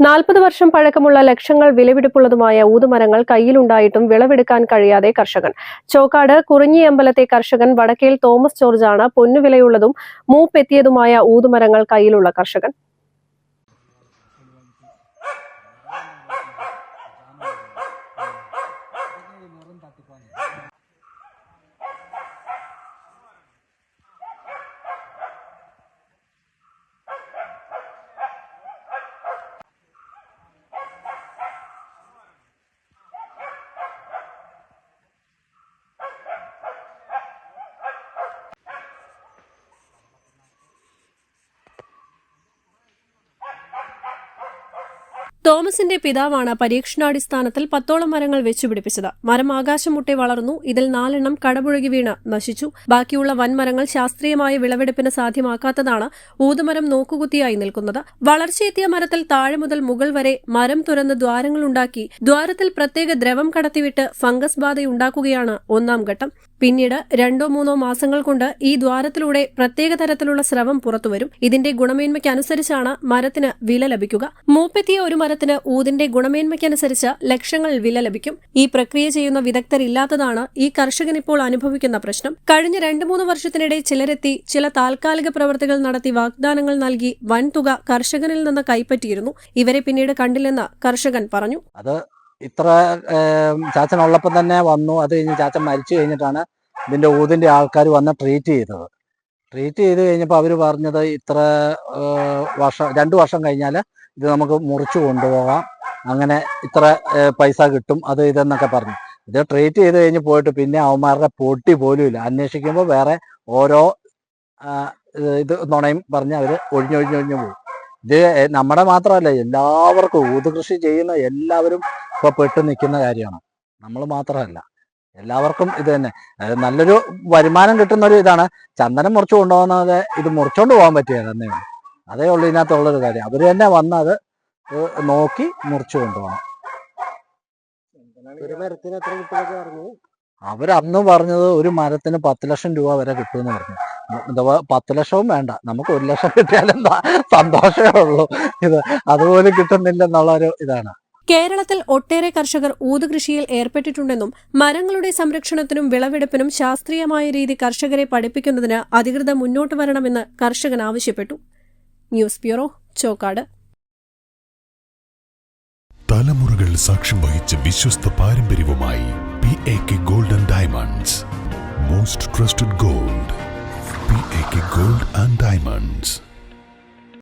നാൽപ്പത് വർഷം പഴക്കമുള്ള ലക്ഷങ്ങൾ വിലപിടിപ്പുള്ളതുമായ ഊതുമരങ്ങൾ കയ്യിലുണ്ടായിട്ടും വിളവെടുക്കാൻ കഴിയാതെ കർഷകൻ. ചോക്കാട് കുറിഞ്ഞിയമ്പലത്തെ കർഷകൻ വടക്കേൽ തോമസ് ജോർജാണ് പൊന്നുവിലയുള്ളതും മൂപ്പെത്തിയതുമായ ഊതുമരങ്ങൾ കയ്യിലുള്ള കർഷകൻ. തോമസിന്റെ പിതാവാണ് പരീക്ഷണാടിസ്ഥാനത്തിൽ പത്തോളം മരങ്ങൾ വെച്ചുപിടിപ്പിച്ചത്. മരം ആകാശമുട്ടെ വളർന്നു. ഇതിൽ നാലെണ്ണം കടപുഴകി വീണ് നശിച്ചു. ബാക്കിയുള്ള വൻമരങ്ങൾ ശാസ്ത്രീയമായ വിളവെടുപ്പിന് സാധ്യമാക്കാത്തതാണ് ഊതുമരം നോക്കുകുത്തിയായി നിൽക്കുന്നത്. വളർച്ചയെത്തിയ മരത്തിൽ താഴെ മുതൽ മുകൾ വരെ മരം തുറന്ന് ദ്വാരങ്ങളുണ്ടാക്കി ദ്വാരത്തിൽ പ്രത്യേക ദ്രവം കടത്തിവിട്ട് ഫംഗസ് ബാധയുണ്ടാക്കുകയാണ് ഒന്നാം ഘട്ടം. പിന്നീട് രണ്ടോ മൂന്നോ മാസങ്ങൾ കൊണ്ട് ഈ ദ്വാരത്തിലൂടെ പ്രത്യേക തരത്തിലുള്ള സ്രവം പുറത്തുവരും. ഇതിന്റെ ഗുണമേന്മയ്ക്കനുസരിച്ചാണ് മരത്തിന് വില ലഭിക്കുക. മൂപ്പെത്തിയ ഒരു മരത്തിന് ഊതിന്റെ ഗുണമേന്മയ്ക്കനുസരിച്ച് ലക്ഷങ്ങൾ വില ലഭിക്കും. ഈ പ്രക്രിയ ചെയ്യുന്ന വിദഗ്ധരില്ലാത്തതാണ് ഈ കർഷകൻ ഇപ്പോൾ അനുഭവിക്കുന്ന പ്രശ്നം. കഴിഞ്ഞ രണ്ടു മൂന്ന് വർഷത്തിനിടെ ചിലരെത്തി ചില താൽക്കാലിക പ്രവർത്തികൾ നടത്തി വാഗ്ദാനങ്ങൾ നൽകി വൻതുക കർഷകനിൽ നിന്ന് കൈപ്പറ്റിയിരുന്നു. ഇവരെ പിന്നീട് കണ്ടില്ലെന്ന് കർഷകൻ പറഞ്ഞു. അത് ഇത്ര ചാച്ചൻ ഉള്ളപ്പം തന്നെ വന്നു. അത് കഴിഞ്ഞ് ചാച്ചൻ മരിച്ചു കഴിഞ്ഞിട്ടാണ് ഇതിന്റെ ഊതിന്റെ ആൾക്കാർ വന്ന് ട്രീറ്റ് ചെയ്തത്. ട്രീറ്റ് ചെയ്ത് കഴിഞ്ഞപ്പോൾ അവർ പറഞ്ഞത് ഇത്ര വർഷം രണ്ട് വർഷം കഴിഞ്ഞാൽ ഇത് നമുക്ക് മുറിച്ചു കൊണ്ടുപോകാം. അങ്ങനെ ഇത്ര പൈസ കിട്ടും. അത് ഇതെന്നൊക്കെ പറഞ്ഞു. ഇത് ട്രീറ്റ് ചെയ്ത് കഴിഞ്ഞ് പോയിട്ട് പിന്നെ അവന്മാരുടെ പൊട്ടി പോലും ഇല്ല. അന്വേഷിക്കുമ്പോൾ വേറെ ഓരോ ഇത് നുണയും പറഞ്ഞ് അവർ ഒഴിഞ്ഞൊഴിഞ്ഞൊഴിഞ്ഞു പോകും. ഇത് നമ്മുടെ മാത്രമല്ല എല്ലാവർക്കും ഊത് കൃഷി ചെയ്യുന്ന എല്ലാവരും ഇപ്പൊ പെട്ട് നിൽക്കുന്ന കാര്യമാണ്. നമ്മൾ മാത്രമല്ല. എല്ലാവർക്കും ഇത് തന്നെ. നല്ലൊരു വരുമാനം കിട്ടുന്ന ഒരു ഇതാണ്. ചന്ദനം മുറിച്ചു കൊണ്ടുപോകുന്നത് ഇത് മുറിച്ചോണ്ട് പോകാൻ പറ്റിയത് തന്നെ അതേ ഉള്ളൂ ഇതിനകത്തുള്ളൊരു കാര്യം. അവർ തന്നെ വന്നത് നോക്കി മുറിച്ചു കൊണ്ടുപോകണം. ഒരു മരത്തിന് എത്ര കിട്ടുമെന്നൊക്കെ പറഞ്ഞു അവർ അന്ന് പറഞ്ഞത് ഒരു മരത്തിന് പത്ത് ലക്ഷം രൂപ വരെ കിട്ടുമെന്ന് പറഞ്ഞു. എന്താ പത്ത് ലക്ഷവും വേണ്ട. നമുക്ക് ഒരു ലക്ഷം കിട്ടിയാലും എന്താ? സന്തോഷമേ ഉള്ളൂ. ഇത് അതുപോലെ കിട്ടുന്നില്ലെന്നുള്ള ഒരു ഇതാണ്. കേരളത്തിൽ ഒട്ടേറെ കർഷകർ ഊതുകൃഷിയിൽ ഏർപ്പെട്ടിട്ടുണ്ടെന്നും മരങ്ങളുടെ സംരക്ഷണത്തിനും വിളവെടുപ്പിനും ശാസ്ത്രീയമായ രീതി കർഷകരെ പഠിപ്പിക്കുന്നതിന് അധികൃതർ മുന്നോട്ട് വരണമെന്ന് കർഷകൻ ആവശ്യപ്പെട്ടു. News bureau Chokkad. തലമുറകൾ സാക്ഷ്യം വഹിച്ച വിശ്വസ്ത പാരമ്പര്യവുമായി P A K gold and diamonds most trusted gold P A K gold and diamonds